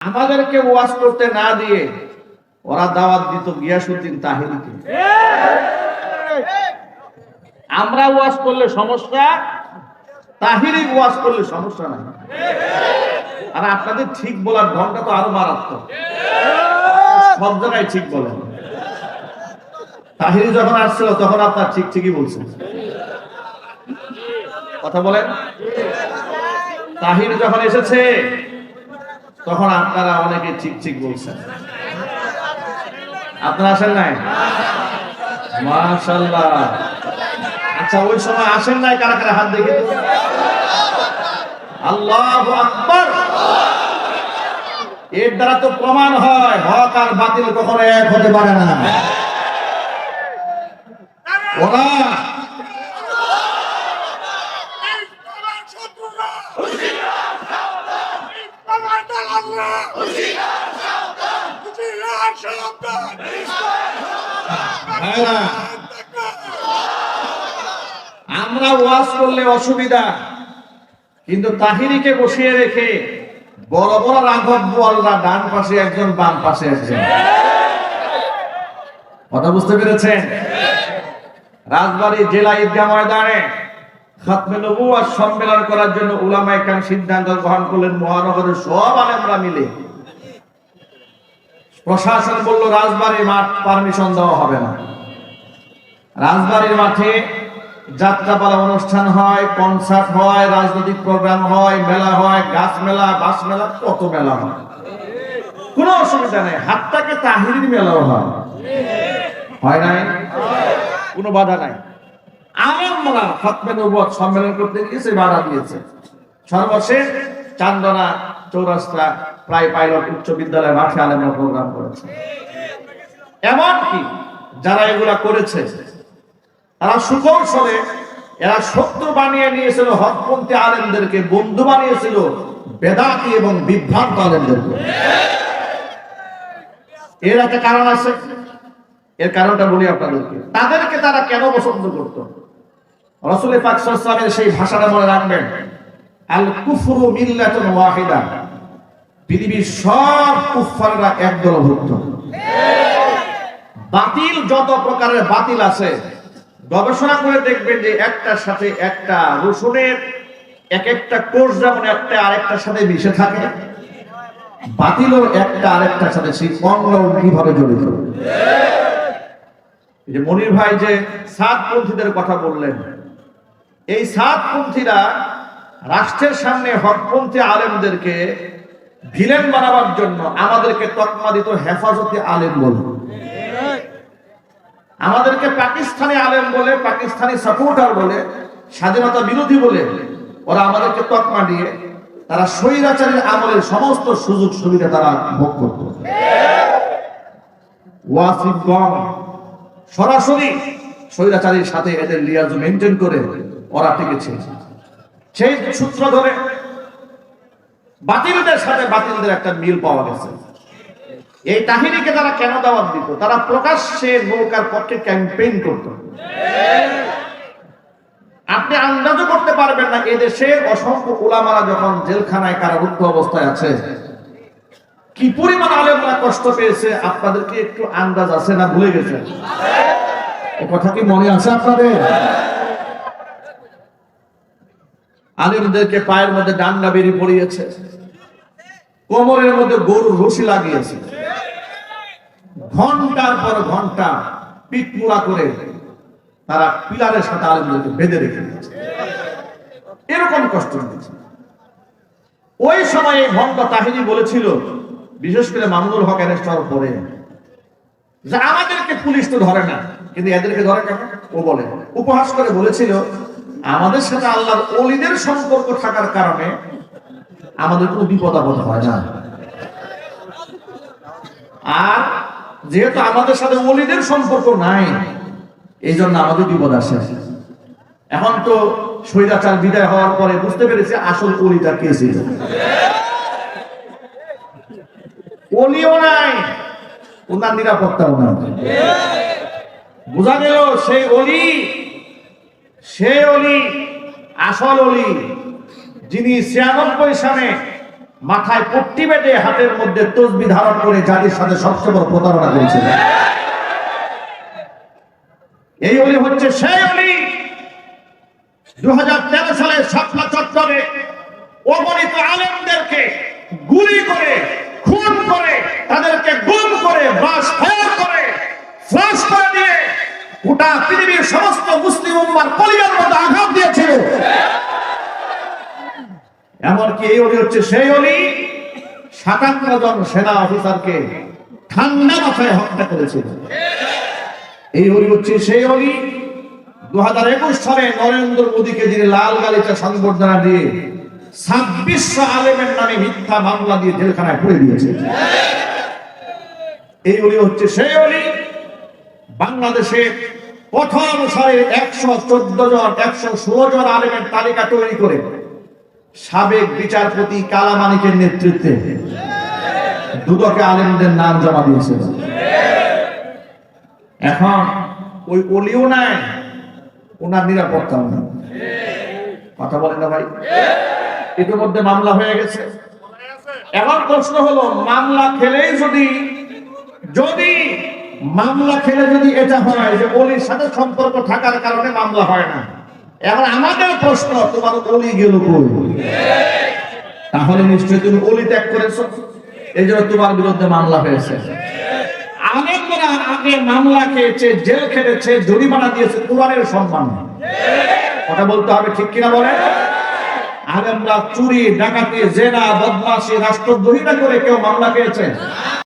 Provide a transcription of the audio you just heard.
আমাদেরকে ওয়াজ করতে না দিয়ে ওরা দাওয়াত দিত গিয়াসুদ্দিন তাহিরিকে। আমরা ওয়াজ করলে সমস্যা, তাহিরি ওয়াজ করলে সমস্যা নাই। আর আপনাদের ঠিক বলার ঢংটা তো আরও মারাত্মক। সব জায়গায় ঠিক বলেন। তাহিরি যখন আসছিল, তখন আপনার ঠিক ঠিকই বলছেন। কথা বলেন? তাহির যখন এসেছে তখন আপনারা অনেকে ঠিক ঠিক বলছেন। আপনারা আসেন নাই? মাশাল্লাহ আচ্ছা ওই সময় আসেন নাই কারা কারা হাত দেখে? আল্লাহু আকবার। এর দ্বারা তো প্রমাণ হয়, হক আর বাতিল কখনো এক হতে পারে না। ওরা আমরা ওয়াজ করলে অসুবিধা, কিন্তু তাহিরিকে বসিয়ে রেখে বড় বড় রাঘব বোয়াল্লা ডান পাশে একজন, বাম পাশে একজন। কথা বুঝতে পেরেছেন? রাজবাড়ী জেলা ঈদগাহ ময়দানে খাতমে নবুয়াত সম্মেলন করার জন্য উলামায়ে কাম সিদ্ধান্ত গ্রহণ করলেন মহানগরের সব আলেমরা মিলে। প্রশাসন বলল, রাজবাড়ির মাঠ পারমিশন দেওয়া হবে না। রাজবাড়ির মাঠে যাত্রাপালা অনুষ্ঠান হয়, কনসার্ট হয়, রাজনৈতিক প্রোগ্রাম হয়, মেলা হয়, গাছ মেলা বাস মেলা, কত মেলা হয়। কোনো অসুবিধা নেই হাতটাকে তাহিরির মেলাও হয়। হয় নাই? কোনো বাধা নাই। সম্মেলন করতে গিয়েছে, বাধা দিয়েছে। সর্বশেষ চান্দনা চৌরাস্তা প্রায় পাইলট উচ্চ বিদ্যালয় মাঠে আলেমরা প্রোগ্রাম করেছে। এমনকি যারা এগুলা করেছে, তারা সুকৌশলে এরা শত্রু বানিয়ে নিয়েছিল, হকপন্থী আলেমদেরকে বন্ধু বানিয়েছিল, বেদাতি এবং বিভ্রান্ত আলেমদেরকে। এর একটা কারণ আছে। এর কারণটা বলি আপনাদেরকে। তাদেরকে তারা কেন পছন্দ করত? রসুল পাক সাল্লামের সেই ভাষাটা মনে রাখবেন। আল কুফরু মিল্লাতুন ওয়াহিদা। পৃথিবীর সব কুফাররা এক দলভুক্ত বাতিল যত প্রকারের বাতিল আছে, গবেষণা করে দেখবেন যে একটার সাথে একটা রসুনের এক একটা কোর্স যেমন একটা আরেকটার সাথে মিশে থাকে, বাতিলও একটা আরেকটার সাথে সেই কীভাবে জড়িত? যে মনির ভাই যে সাতপন্থীদের কথা বললেন এই সাতপন্থীরা রাষ্ট্রের সামনে হকপন্থী আলেমদেরকে ভিলেন বানাবার জন্য আমাদেরকে তকমা দিত হেফাজতে আলেম বলে। আমাদেরকে পাকিস্তানি আলেম বলে, পাকিস্তানি সাপোর্টার বলে, স্বাধীনতা বিরোধী বলে ওরা আমাদেরকে তকমা দিয়ে তারা স্বৈরাচারীর আমলের সমস্ত সুযোগ সুবিধা তারা ভোগ করত। ওয়াসিফগঞ্জ সরাসরি স্বৈরাচারীর সাথে এদের লিয়াজ মেনটেন করে ওরা টিকেছে সেই সূত্র ধরে বাতিলদের সাথে বাতিলদের একটা মিল পাওয়া গেছে। এই কাহিনীকে তারা কেন দাওয়াত দিত? তারা প্রকাশ্যে নৌকার পক্ষে ক্যাম্পেইন করত। আপনি আন্দাজও করতে পারবেন না এদেশে অসংখ্য ওলামারা যখন জেলখানায় কারারুদ্ধ অবস্থায় আছে, কি পরিমাণ আলেমরা কষ্ট পেয়েছে, আপনাদেরকে একটু আন্দাজ আছে না ভুলে গেছে এ কথা কি মনে আছে আপনাদের? আলেমদেরকে পায়ের মধ্যে ডান্ডা বেরিয়ে পড়িয়েছে। কোমরের মধ্যে গরুর রশি লাগিয়েছে। ঘণ্টার পর ঘণ্টা পিটমুড়া করে তারা পিলারের সাথে আলেমদেরকে বেঁধে রেখে দিয়েছে। এরকম কষ্ট দিয়েছে ওই সময় এই ভণ্ড তাহিনী বলেছিল, বিশেষ করে মামুনুল হক অ্যারেস্ট হওয়ার পরে, যে আমাদেরকে পুলিশ তো ধরে না, কিন্তু এদেরকে ধরে কেন? ও বলে, উপহাস করে বলেছিল আমাদের সাথে আল্লাহর অলিদের সম্পর্ক থাকার কারণে আমাদের কোনো বিপদ আপদ হয় না। আর যেহেতু আমাদের সাথে অলিদের সম্পর্ক নাই এই জন্য আমাদের বিপদ আসে। এখন তো স্বৈরাচার বিদায় হওয়ার পরে বুঝতে পেরেছি আসল অলিটা কে ছিল। অলিও নাই, ওনার নিরাপত্তাও নাই। বোঝা গেল সেই অলি সে অলি, আসল অলি, যিনি সালে মাথায় পট্টি হাতের মধ্যে তসবি ধারণ করে জাতির সাথে সবচেয়ে বড় প্রতারণা এই অলি হচ্ছে সেই অলি দু সালে চত্বরে অগণিত গুলি করে, খুন করে, তাদেরকে গুম করে, বাস ফায়ার করে ফ্লাশ করে দিয়ে গোটা পৃথিবীর সমস্ত মুসলিম উম্মার কলিজার মধ্যে আঘাত দিয়েছিল এমনকি এই অলি হচ্ছে সেই অলি, সাতান্ন জন সেনা অফিসারকে ঠান্ডা মাথায় হত্যা করেছিল। এই অলি হচ্ছে সেই অলি। দু হাজার একুশ সালে নরেন্দ্র মোদীকে যিনি লাল গালিচা সংবর্ধনা দিয়ে ছাব্বিশশো আলেমের নামে মিথ্যা মামলা দিয়ে জেলখানায় পুড়ে দিয়েছে। এই অলি হচ্ছে সেই অলি। বাংলাদেশে প্রথম সালে একশো চোদ্দ জন, একশো ষোলো জন আলেমের তালিকা তৈরি করে সাবেক বিচারপতি কালামানিকের নেতৃত্বে দুদকে আলেমদের নাম জমা দিয়েছিল এখন ওই অলিও নাই, ওনার নিরাপত্তাও নেই। কথা বলেন না ভাই? ইতিমধ্যে মামলা হয়ে গেছে। এখন প্রশ্ন হলো, মামলা খেলেই যদি যদি মামলা খেলে যদি এটা হয় যে অলির সাথে সম্পর্ক থাকার কারণে মামলা হয় না। এখন আমাদের প্রশ্ন, তোমার অলি গেল তাহলে নিশ্চয়ই তুমি অলি ত্যাগ করেছ। এই জন্য তোমার বিরুদ্ধে মামলা হয়েছে। আলেমরা আগে মামলা খেয়েছে, জেল খেটেছে, জরিমানা দিয়েছে, কোরআনের সম্মান। কথা বলতে হবে ঠিক কিনা বলে আলেমরা চুরি, ডাকাতি, জেনা, বদমাশি রাষ্ট্রদ্রোহিতা করে কেউ মামলা খেয়েছে?